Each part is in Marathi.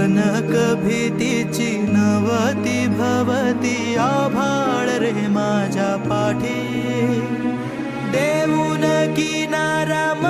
पण कभी तिची नवती भवती आभाळ रे माझ्या पाठी. देऊन किनारा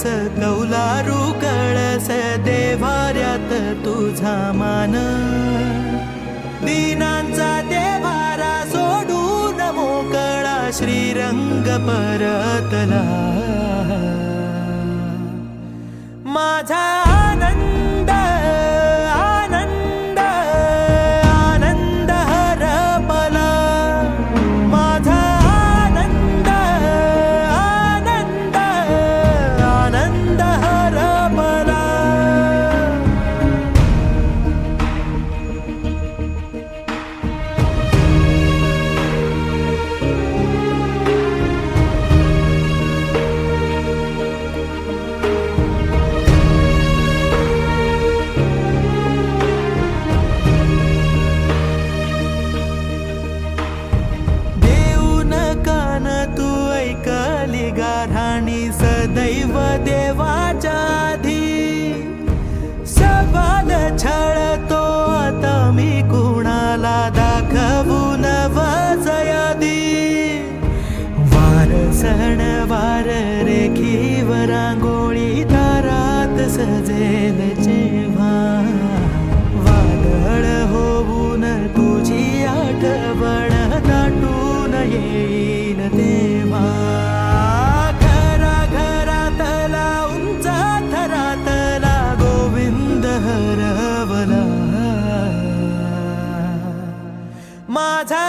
कळस कौलारू कळस देवाऱ्यात तुझा मान. दीनांचा देवारा सोडून मोकळा श्रीरंग परतला. माझा वार सण वार रेखीवर रांगोळी दारात सजेल जेव्हा. वादळ होऊन तुझी आठवण दाटून येईल तेव्हा. घरा घरातला उंच थरातला गोविंद हरवला. माझा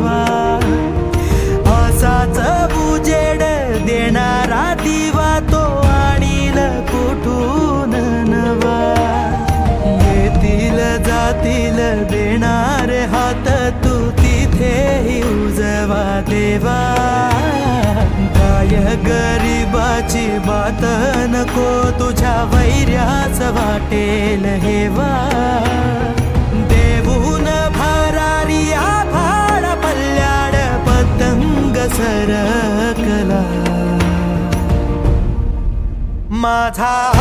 देवा. असाच बुजेड देणारा दिवा तो आणील कुठून नवा. येतील जातील देणार हात तू तिथेही उजवा देवा. काय गरीबाची बात नको तुझ्या वैर्यास वाटेल हेवा. सरकला माझा